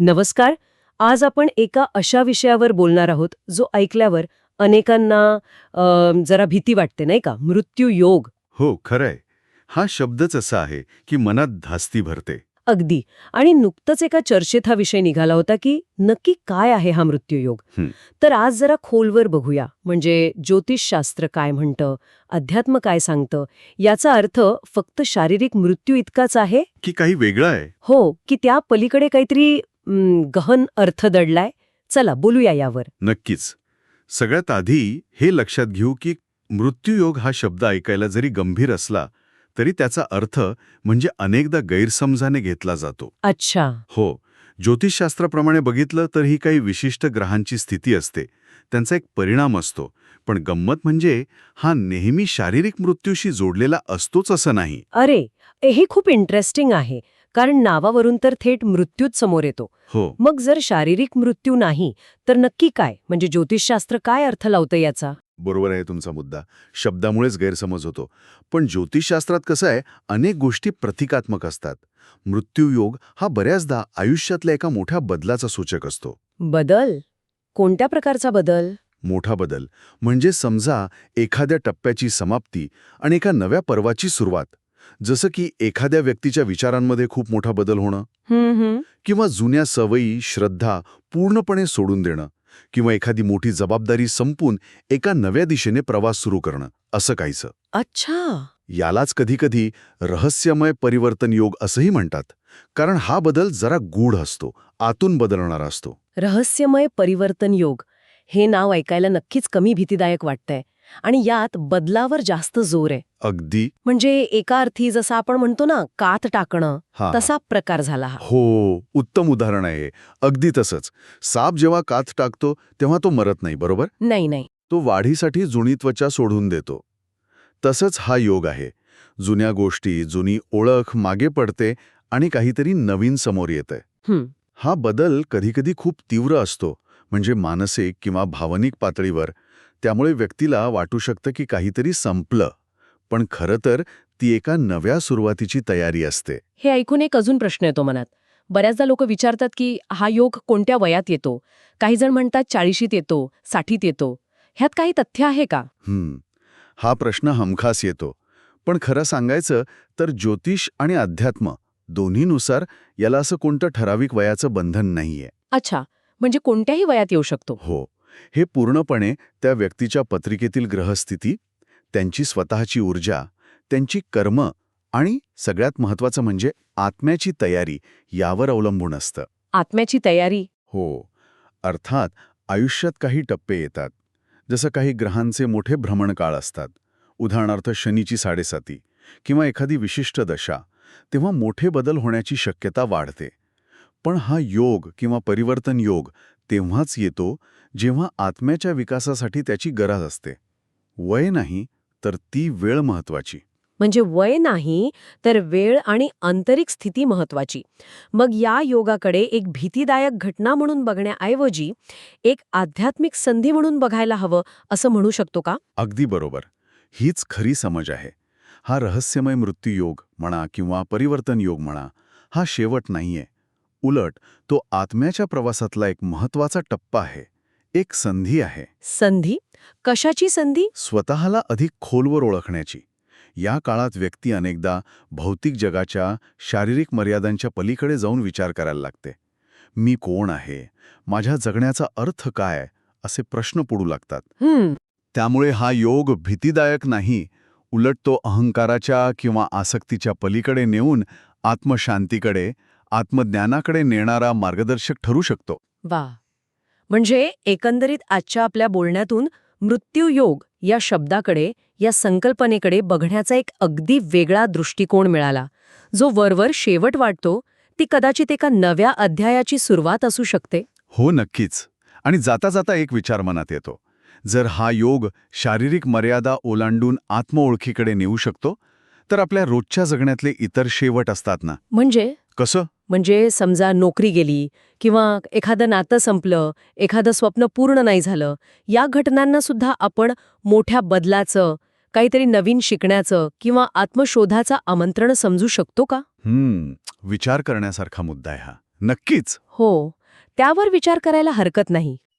नमस्कार. आज आपण एका अशा विषयावर बोलणार आहोत जो ऐकल्यावर अनेकांना अ, जरा भीती वाटते नाही का? मृत्यू योग. हो खरंय. हा शब्दच असा आहे की मनात धास्ती भरते. अगदी. आणि नुकतंच एका चर्चेत हा विषय निघाला होता की नक्की काय आहे हा मृत्यूयोग हं. तर आज जरा खोलवर बघूया. म्हणजे ज्योतिषशास्त्र काय म्हणतं? अध्यात्म काय सांगतं? याचा अर्थ फक्त शारीरिक मृत्यू इतकाच आहे? की काही वेगळं आहे? हो की त्या पलीकडे काहीतरी गहन अर्थ दडलाय. चला बोलूया यावर. नक्कीच. सगळ्यात आधी हे लक्षात घेऊ की मृत्यूयोग हा शब्द ऐकायला जरी गंभीर असला तरी त्याचा अर्थ म्हणजे अनेकदा गैरसमजाने घेतला जातो. अच्छा. हो ज्योतिषशास्त्राप्रमाणे बघितलं तर ही काही विशिष्ट ग्रहांची स्थिती असते. त्यांचा एक परिणाम असतो. पण गंमत म्हणजे हा नेहमी शारीरिक मृत्यूशी जोडलेला असतोच असं नाही. अरे हे खूप इंटरेस्टिंग आहे. कारण नावावरून तर थेट मृत्यूच समोर येतो. हो. मग जर शारीरिक मृत्यू नाही तर नक्की काय? म्हणजे ज्योतिषशास्त्र काय अर्थ लावतं याचा? बरोबर आहे तुमचा मुद्दा. शब्दामुळेच गैरसमज होतो. पण ज्योतिषशास्त्रात कसं आहे अनेक गोष्टी प्रतिकात्मक असतात. मृत्यूयोग हा बऱ्याचदा आयुष्यातल्या एका मोठ्या बदलाचा सूचक असतो. बदल? कोणत्या प्रकारचा बदल? मोठा बदल. म्हणजे समजा एखाद्या टप्प्याची समाप्ती आणि एका नव्या पर्वाची सुरुवात. जसं की एखाद्या व्यक्तीच्या विचारांमध्ये खूप मोठा बदल होणं किंवा जुन्या सवयी श्रद्धा पूर्णपणे सोडून देणं किंवा एखादी मोठी जबाबदारी संपून एका नव्या दिशेने प्रवास सुरू करणं असं काहीचं अच्छा. यालाच कधीकधी रहस्यमय परिवर्तन योग असंही म्हणतात कारण हा बदल जरा गूढ असतो आतून बदलणारा असतो. रहस्यमय परिवर्तन योग. हे नाव ऐकायला नक्कीच कमी भीतीदायक वाटतंय. आणि यात बदलावर जास्त जोर आहे. अगदी. म्हणजे एका अर्थी जसं आपण म्हणतो ना कात टाकणं हा तसा प्रकार झाला हा. हो उत्तम उदाहरण आहे. अगदी तसंच. साप जेव्हा कात टाकतो तेव्हा तो मरत नाही बरोबर? नाही नाही. तो वाढीसाठी जुनी त्वचा सोडून देतो. तसंच हा योग आहे. जुन्या गोष्टी जुनी ओळख मागे पडते आणि काहीतरी नवीन समोर येतंय. हं, हा बदल कधीकधी खूप तीव्र असतो. म्हणजे मानसिक किंवा भावनिक पातळीवर त्यामुळे व्यक्तीला वाटू शकतं की काहीतरी संपलं. पण खरं तर ती एका नव्या सुरुवातीची तयारी असते. हे ऐकून एक अजून प्रश्न येतो मनात. बऱ्याचदा लोक विचारतात की हा योग कोणत्या वयात येतो? काही जण म्हणतात चाळीशीत येतो साठीत येतो. ह्यात काही तथ्य आहे का? हम्म. हा प्रश्न हमखास येतो. पण खरं सांगायचं तर ज्योतिष आणि अध्यात्म दोन्हीनुसार याला असं कोणतं ठराविक वयाचं बंधन नाहीये. अच्छा. म्हणजे कोणत्याही वयात येऊ शकतो. हो. हे पूर्णपणे त्या व्यक्तीच्या पत्रिकेतील ग्रहस्थिती त्यांची स्वतःची ऊर्जा त्यांची कर्म आणि सगळ्यात महत्वाचं म्हणजे आत्म्याची तयारी यावर अवलंबून असतं. आत्म्याची तयारी. हो. अर्थात आयुष्यात काही टप्पे येतात. जसं काही ग्रहांचे मोठे भ्रमणकाळ असतात. उदाहरणार्थ शनीची साडेसाती किंवा एखादी विशिष्ट दशा तेव्हा मोठे बदल होण्याची शक्यता वाढते. पण हा योग किंवा परिवर्तन योग तेव्हाच येतो जेव्हा आत्म्याच्या विकासासाठी त्याची गरज असते. वय नाही तर ती वेळ महत्वाची म्हणजे वय नाही तर वेळ आणि आंतरिक स्थिती महत्वाची मग या योगाकडे एक भीतीदायक घटना म्हणून बघण्याऐवजी एक आध्यात्मिक संधी म्हणून बघायला हवं असं म्हणू शकतो का? अगदी बरोबर. हीच खरी समज आहे. हा रहस्यमय मृत्यूयोग म्हणा किंवा परिवर्तन योग म्हणा हा शेवट नाहीये. उलट तो आत्म्याच्या प्रवासातला एक महत्त्वाचा टप्पा आहे एक संधी आहे. संधी? कशाची संधी? स्वतःला अधिक खोलवर ओळखण्याची. या काळात व्यक्ती अनेकदा भौतिक जगाच्या शारीरिक मर्यादांच्या पलीकडे जाऊन विचार करायला लागते. मी कोण आहे? माझ्या जगण्याचा अर्थ काय? असे प्रश्न पडू लागतात. हम्म. त्यामुळे हा योग भीतीदायक नाही. उलट तो अहंकाराच्या किंवा आसक्तीच्या पलीकडे नेऊन आत्मशांतीकडे आत्मज्ञानाकडे नेणारा मार्गदर्शक ठरू शकतो. वा. म्हणजे एकंदरीत आजच्या आपल्या बोलण्यातून मृत्यूयोग या शब्दाकडे या संकल्पनेकडे बघण्याचा एक अगदी वेगळा दृष्टिकोन मिळाला. जो वरवर शेवट वाटतो ती कदाचित एका नव्या अध्यायाची सुरुवात असू शकते. हो नक्कीच. आणि जाता जाता एक विचार मनात येतो. जर हा योग शारीरिक मर्यादा ओलांडून आत्मओळखीकडे नेऊ शकतो तर आपल्या रोजच्या जगण्यातले इतर शेवट असतात ना? म्हणजे? कसं? म्हणजे समजा नोकरी गेली किंवा एखादं नातं संपलं एखादं स्वप्न पूर्ण नाही झालं या घटनांना सुद्धा आपण मोठ्या बदलाचं काहीतरी नवीन शिकण्याचं किंवा आत्मशोधाचं आमंत्रण समजू शकतो का? हम्म विचार करण्यासारखा मुद्दा आहे हा. नक्कीच. हो त्यावर विचार करायला हरकत नाही.